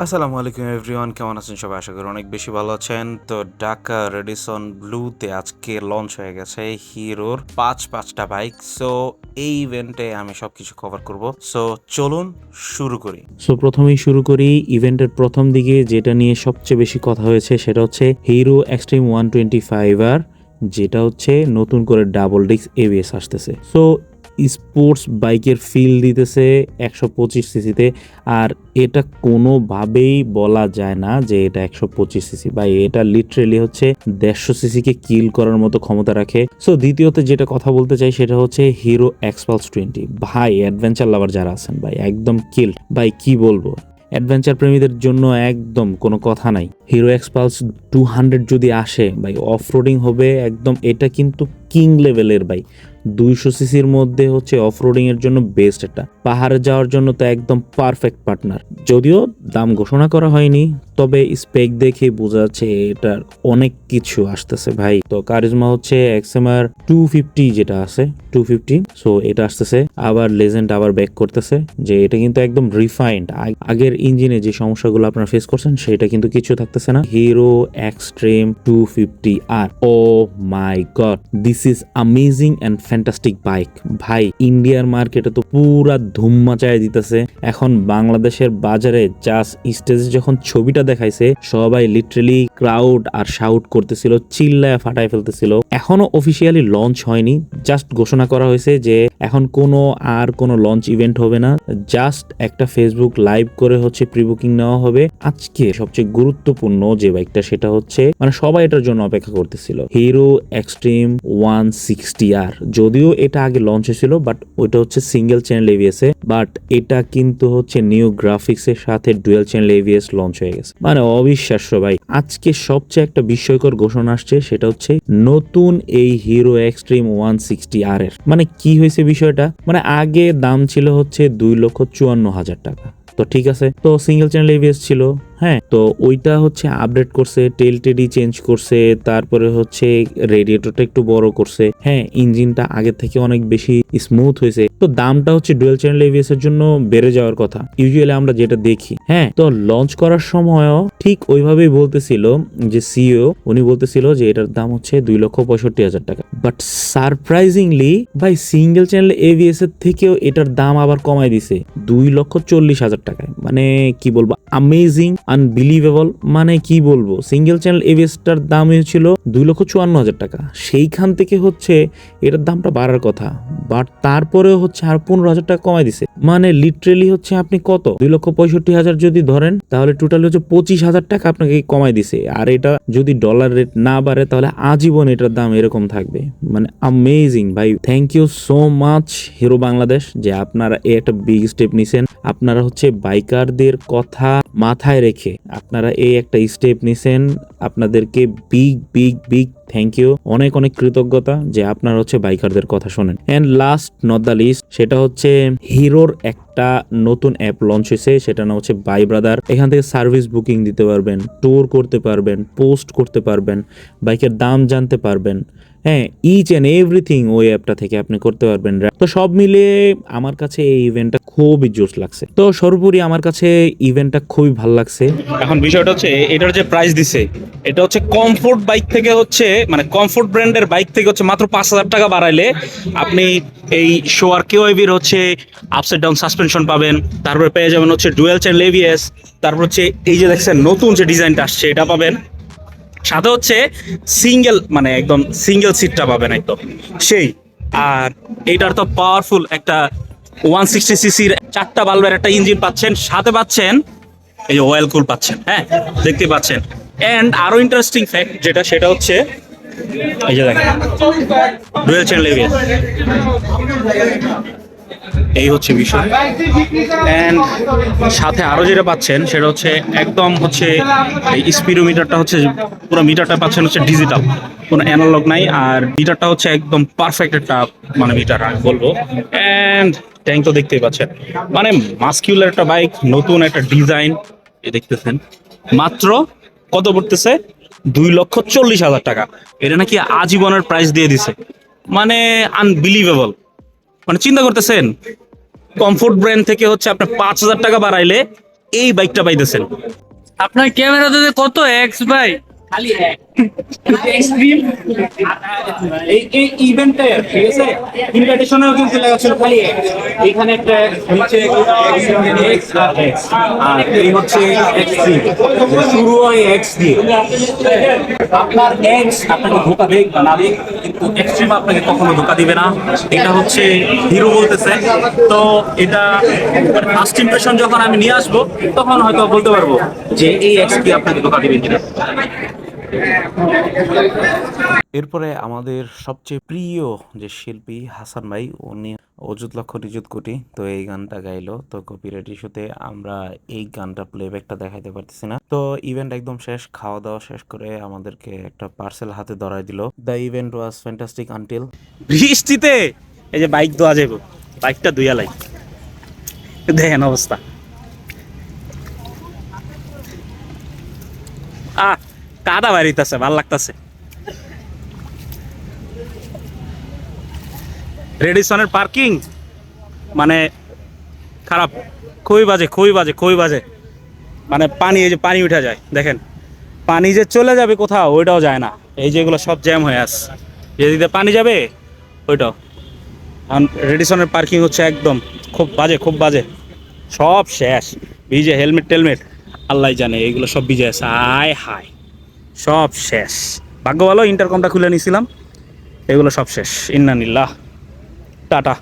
আসসালামু আলাইকুম এভরিওয়ান, কেমন আছেন সবাই? আশা করি অনেক বেশি ভালো আছেন। তো ঢাকা রেডিসন ব্লুতে আজকে লঞ্চ হয়ে গেছে হিরোর পাঁচ পাঁচটা বাইক সো এই ইভেন্টে আমি সবকিছু কভার করব। সো চলুন শুরু করি। সো প্রথমেই শুরু করি ইভেন্টের প্রথম দিকে, যেটা নিয়ে সবচেয়ে বেশি কথা হয়েছে, সেটা হচ্ছে Hero Xtreme one twenty five R যেটা হচ্ছে নতুন করে ডাবল ডিস্ক এবিএস আসতেছে। সো স্পোর্টস বাইকের ফিল দিতেছে একশো পঁচিশ সিসিতে। আর এটা কোনোভাবেই বলা যায় না যে এটা একশো পঁচিশ সিসি। বা এটা লিটারেলি হচ্ছে দেড়শো সিসিকে কিল করার মতো ক্ষমতা রাখে। সো দ্বিতীয়ত যেটা কথা বলতে চাই সেটা হচ্ছে হিরো এক্সপালস টোয়েন্টি ভাই অ্যাডভেঞ্চার লাভার যারা আছেন, ভাই, একদম কিল ভাই, কি বলব? অ্যাডভেঞ্চার প্রেমীদের জন্য একদম কোনো কথা নাই। হিরো এক্সপালস টু হান্ড্রেড যদি আসে, ভাই অফ রোডিং হবে একদম, এটা কিন্তু কিং লেভেলের ভাই। দুইশো সিসির মধ্যে হচ্ছে অফ রোডিংয়ের জন্য বেস্ট এটা পাহাড়ে যাওয়ার জন্য তো একদম পারফেক্ট পার্টনার যদিও দাম ঘোষণা করা হয়নি, তবে স্পেক দেখে বোঝা যাচ্ছে এটার অনেক কিছু আসতেছে ভাই। তো কারিজমা হচ্ছে এক্সএমআর টু ফিফটি যেটা আছে টু ফিফটি সো এটা আসতেছে। আবার লেজেন্ড আবার ব্যাক করতেছে, যে এটা কিন্তু একদম রিফাইন্ড আগের ইঞ্জিনে যে সমস্যাগুলো আপনারা ফেস করছেন, সেটা কিন্তু কিছু থাকতেছে না। Hero Xtreme two fifty R oh my god this is amazing and fantastic bike ভাই ইন্ডিয়ার মার্কেটে তো পুরা ধুম মাচায় দিতেছে। এখন বাংলাদেশের বাজারে জাস্ট স্টেজে যখন ছবিটা দেখাইছে সবাই লিটারেলি ক্রাউড আর শাউট করতেছিল, চিল্লায় ফাটায় ফেলতেছিল। এখনও অফিসিয়ালি লঞ্চ হয়নি জাস্ট ঘোষণা করা হয়েছে যে এখন কোনো আর কোনো লঞ্চ ইভেন্ট হবে না জাস্ট একটা ফেসবুক লাইভ করে হচ্ছে প্রি বুকিং নেওয়া হবে। আজকে সবচেয়ে গুরুত্বপূর্ণ যে বাইকটা সেটা হচ্ছে মানে সবাই এটার জন্য অপেক্ষা করতেছিল। Hero Xtreme one sixty R যদিও এটা আগে লঞ্চ হয়েছিল বাট ওইটা হচ্ছে সিঙ্গেল চ্যানেল এভিএস এ বাট এটা কিন্তু হচ্ছে নিউ গ্রাফিক্স এর সাথে ডুয়েল চ্যানেল এভিএস লঞ্চ হয়ে গেছে। মানে অবিশ্বাস্য ভাই, আজকে সবচেয়ে একটা বিস্ময়কর ঘোষণা আসছে, সেটা হচ্ছে নতুন এই Hero Xtreme one sixty R এর। মানে কি হয়েছে বিষয়টা? মানে আগে দাম ছিল হচ্ছে দুই লক্ষ চুয়ান্ন হাজার টাকা। তো ঠিক আছে, তো সিঙ্গেল চ্যানেল এভিএস ছিল হ্যাঁ তো ওইটা হচ্ছে আপডেট করছে টেল টেডি চেঞ্জ করছে, তারপরে হচ্ছে রেডিয়েটরটা একটু বড় করছে। হ্যাঁ ইঞ্জিনটা আগের থেকে অনেক বেশি স্মুথ হয়েছে। তো দামটা হচ্ছে ডুয়েল চ্যানেল এভিএস এর জন্য বেড়ে যাওয়ার কথা। ইউজুয়ালি আমরা যেটা দেখি হ্যাঁ তো লঞ্চ করার সময়ও ঠিক ওইভাবেই বলতেছিল যে সিও উনি বলতেছিল যে এটার দাম হচ্ছে দুই লক্ষ পঁয়ষট্টি হাজার টাকা। বাট সারপ্রাইজিংলি ভাই সিঙ্গেল চ্যানেল এভিএস এর থেকেও এটার দাম আবার কমাই দিছে। দুই লক্ষ চল্লিশ হাজার টাকায়। মানে কি বলব আমেজিং আনবিলিভেবল মানে কি বলব? সিঙ্গেল চ্যানেল এভিএসটার দাম ছিল দুই লক্ষ চুয়ান্ন হাজার টাকা। সেইখান থেকে হচ্ছে এটার দামটা বাড়ার কথা। বাট তারপরেও হচ্ছে আর পনেরো হাজার টাকা কমাই দিছে। মানে লিটারেলি হচ্ছে আপনি কত? দুই লক্ষ পঁয়ষট্টি হাজার যদি ধরেন, তাহলে টোটালি হচ্ছে পঁচিশ হাজার টাকা আপনাকে কমাই দিছে। আর এটা যদি ডলার রেট না বাড়ে, তাহলে আজীবন এটার দাম এরকম থাকবে। মানে আমেজিং ভাই। Thank you so much Hero Bangladesh যে আপনারা এই একটা বিগ স্টেপ নিছেন। আপনারা হচ্ছে বাইকারদের কথা মাথায় রেখে আপনারা এই একটা স্টেপ নিছেন আপনাদেরকে big big big thank you অনেক অনেক কৃতজ্ঞতা যে আপনারা হচ্ছে বাইকারদের কথা শোনেন। And last not the least সেটা হচ্ছে হিরোর একটা নতুন অ্যাপ লঞ্চ হয়েছে সেটা নাম হচ্ছে বাই ব্রাদার। এখান থেকে সার্ভিস বুকিং দিতে পারবেন ট্যুর করতে পারবেন পোস্ট করতে পারবেন, বাইকের দাম জানতে পারবেন। হ্যাঁ ইচ অ্যান্ড এভরিথিং ওই অ্যাপটা থেকে আপনি করতে পারবেন। তো সব মিলে আমার কাছে এই ইভেন্টটা খুবই জোশ লাগছে। তো সর্বোপরি আমার কাছে ইভেন্টটা খুবই ভালো লাগছে। এখন বিষয়টা হচ্ছে, এটার যে প্রাইস দিছে, এটা হচ্ছে কমফোর্ট বাইক থেকে হচ্ছে মানে কমফোর্ট ব্র্যান্ডের বাইক থেকে হচ্ছে মাত্র পাঁচ হাজার টাকা বাড়াইলে আপনি এই শোয়ার কেওয়াইবির হচ্ছে আপসাইড ডাউন সাসপেনশন পাবেন, তারপরে পেয়ে যাবেন হচ্ছে ডুয়েল চ্যানেল এভিএস তারপর হচ্ছে এই যে দেখছেন নতুন যে ডিজাইনটা আসছে, এটা পাবেন। সাথে হচ্ছে সিঙ্গেল মানে একদম সিঙ্গেল সিটটা পাবেন একদম। সেই, আর এইটার তো পাওয়ারফুল একটা ওয়ান সিক্সটি সিসির চারটা বাল্বের একটা ইঞ্জিন পাচ্ছেন, সাথে পাচ্ছেন এই যে অয়েল কুল পাচ্ছেন হ্যাঁ দেখতে পাচ্ছেন। অ্যান্ড আরও ইন্টারেস্টিং ফ্যাক্ট যেটা, সেটা হচ্ছে, এই যে দেখেন ডুয়েল চ্যানেল এভিএস এই হচ্ছে বিষয়। অ্যান্ড সাথে আরও যেটা পাচ্ছেন, সেটা হচ্ছে একদম হচ্ছে এই স্পিডোমিটারটা হচ্ছে, পুরো মিটারটা পাচ্ছেন হচ্ছে ডিজিটাল কোনো অ্যানালগ নাই, আর মিটারটা হচ্ছে একদম পারফেক্ট একটা মানে মিটার, আমি বলব। অ্যান্ড ট্যাঙ্ক তো দেখতেই পাচ্ছেন। মানে মাস্কিউলার একটা বাইক নতুন একটা ডিজাইন দেখতেছেন। মাত্র কত পড়তেছে? দুই লক্ষ চল্লিশ হাজার টাকা। এটা নাকি আজীবনের প্রাইস দিয়ে দিছে। মানে আনবিলিভেবল মানে চিন্তা করতেছেন কমফোর্ট ব্র্যান্ড থেকে হচ্ছে আপনার পাঁচ হাজার টাকা বাড়াইলে এই বাইকটা পাইতেছেন। আপনার ক্যামেরাতে কত এক্স ভাই? এই এই ইভেন্টে ঠিক আছে? ইনভিটেশনেও কিন্তু লেখা খালি এখানে একটা নিচে এক্স আর এক্স আর এই হচ্ছে এক্সট্রিম শুরু হয় এক্স দিয়ে। আপনার এক্স আপনাকে ধোকা দেখ বা না দেখ কিন্তু এক্সট্রিম আপনাকে কখনো ধোকা দিবে না। এটা হচ্ছে হিরো বলতেছে। তো এটা ফার্স্ট ইমপ্রেশন যখন আমি নিয়ে আসব, তখন হয়তো বলতে পারব যে এই এক্স কি আপনাকে ধোকা দিবে কিনা। এরপরে আমাদের সবচেয়ে প্রিয় যে শিল্পী হাসান ভাই, উনি অযুত লক্ষ নিযুত কোটি, তো এই গানটা গাইলো। তো কপিরাইট ইস্যুতে আমরা এই গানটা প্লেব্যাকটা দেখাইতে পারতেছি না। তো ইভেন্ট একদম শেষ, খাওয়া দাওয়া শেষ করে আমাদেরকে একটা পার্সেল হাতে ধরাই দিল। The event was fantastic until বৃষ্টিতে এই যে বাইক ধোয়া যাব বাইকটা ধুইয়া লাই। দেখেন অবস্থা। আহ! কাদা বাড়িতেছে ভালো লাগতেছে। রেডিসনের পার্কিং মানে খারাপ। খুবই বাজে খুবই বাজে খুবই বাজে। মানে পানি, এই যে পানি উঠে যায়, দেখেন। পানি যে চলে যাবে কোথাও, ওইটাও যায় না। এই যেগুলো সব জ্যাম হয়ে আস যেদিকে পানি যাবে, ওইটাও। আর রেডিসনের পার্কিং হচ্ছে একদম খুব বাজে খুব বাজে। সব শেষ। ভিজে হেলমেট টেলমেট আল্লাহ জানে এইগুলো সব ভিজে আছে। আয় হায়। সব শেষ। ভাগ্য ভালো ইন্টারকমটা খুলে নিয়েছিলাম। এগুলো সব শেষ। ইন্নানিল্লাহ। টাটা।